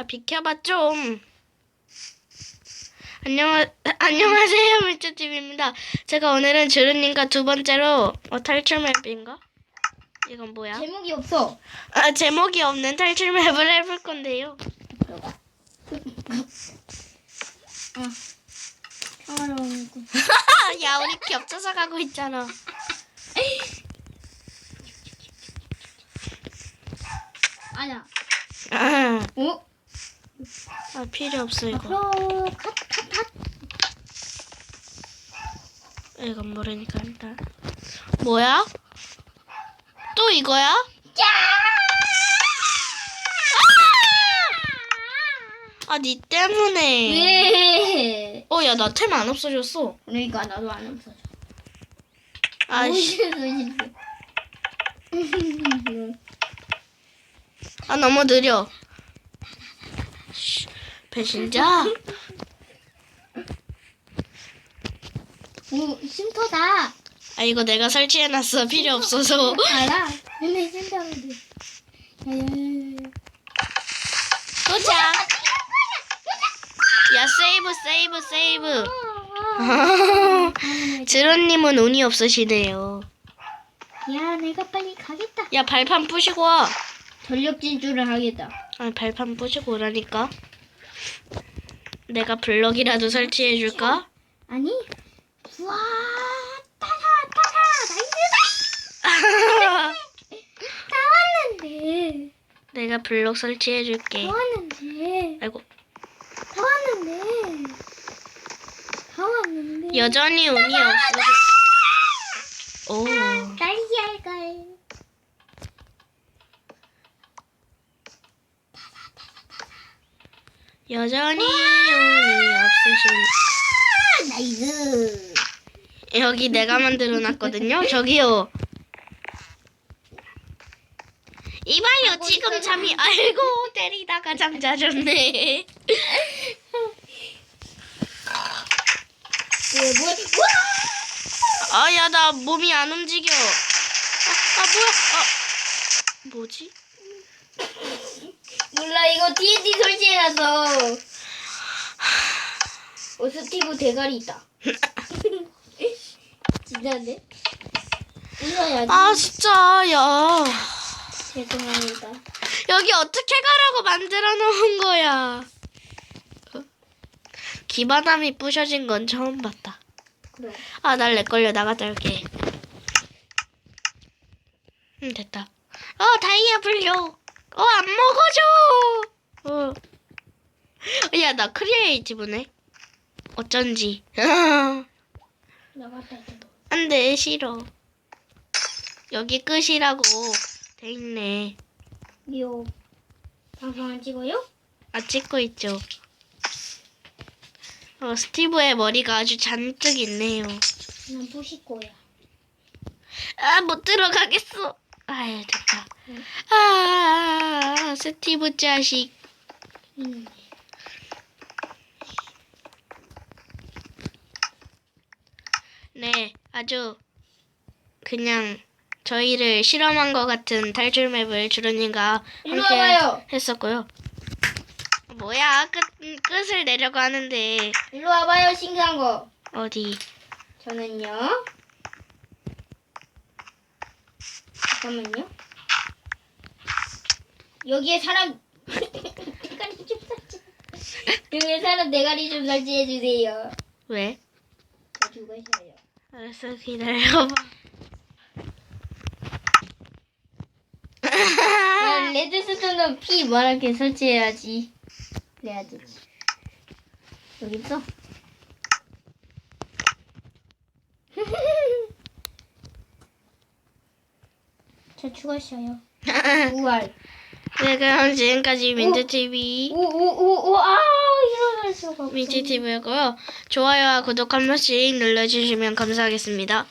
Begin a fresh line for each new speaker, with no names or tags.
아 비켜봐 좀. 안녕 안녕하세요 밀주집입니다. 제가 오늘은 주루님과 두 번째로 어, 탈출 맵인가? 이건 뭐야?
제목이 없어.
아 제목이 없는 탈출 맵을 해볼 건데요. 야 우리 겹쳐서 가고 있잖아.
아니야.
아,
어?
아 필요 없어 이거.
앞으로 컷, 컷, 컷.
이건 모르니까 일단. 뭐야? 또 이거야?
짜!
아, 니 때문에.
네.
어, 야, 나 템 안 없어졌어.
그러니까 나도 안 없어져.
아씨. 아, 너무 느려. 씨, 배신자?
오, 쉼터다.
아, 이거 내가 설치해놨어. 필요 없어서.
알아. 근데 쉼터로 돼. 야야야야.
도착! 야, 세이브, 세이브, 세이브. 지로님은 운이 없으시네요.
야, 내가 빨리 가겠다.
야, 발판 부시고 와.
전력 진출을 하겠다.
아, 발판 부시고 오라니까. 내가 블럭이라도 설치해줄까?
아니? 와, 따라, 따라, 나이스, 다 왔는데.
내가 블럭 설치해줄게.
다 왔는데.
아이고.
다 왔는데. 다 왔는데.
여전히 운이 없어. 오.
딸기 할걸.
여전히 없으신.
아, 나이스.
여기 내가 만들어 놨거든요. 저기요. 이봐요, 지금 잠이 알고 때리다가 잠자셨네.
뭐, 뭐, 와!
아, 야, 나 몸이 안 움직여. 아, 아 뭐야? 아, 뭐지?
몰라, 이거 D&D 설치해놨어. 어, 스티브 대가리 있다. 이거야지.
아, 진짜, 야.
죄송합니다.
여기 어떻게 가라고 만들어 놓은 거야? 어? 기반함이 부셔진 건 처음 봤다.
그럼.
아, 날내 걸려 나갔다 올게. 응, 됐다. 어, 다이아 불려. 어, 안 먹어줘. 어. 야, 나 크리에이티브네. 어쩐지.
나갔다.
안 돼, 싫어. 여기 끝이라고 돼 있네.
미요. 방송 안 찍어요?
아, 찍고 있죠. 어, 스티브의 머리가 아주 잔뜩 있네요.
난 부실 거야.
아, 못 들어가겠어. 아유, 됐다. 아, 스티브 자식.
음.
네, 아주 그냥 저희를 실험한 것 같은 탈출 맵을 주루님과
일로
함께
와봐요.
했었고요. 뭐야, 끝, 끝을 내려고 하는데,
일로 와봐요, 신기한 거.
어디.
저는요. 잠깐만요. 여기에 사람 대가리 좀 설치. 여기에 사람 대가리 좀 설치해 주세요.
왜?
저 죽으셔요.
알았어, 기다려봐.
야, 레드스톤은 피 뭐하게 설치해야지. 그래야 되지. 여기 있어. 저 죽었어요. 우알.
네, 그럼 지금까지 민트TV.
오 오 오 오 아 일어날 수가 없어.
민트TV였고요. 좋아요와 구독 한 번씩 눌러주시면 감사하겠습니다.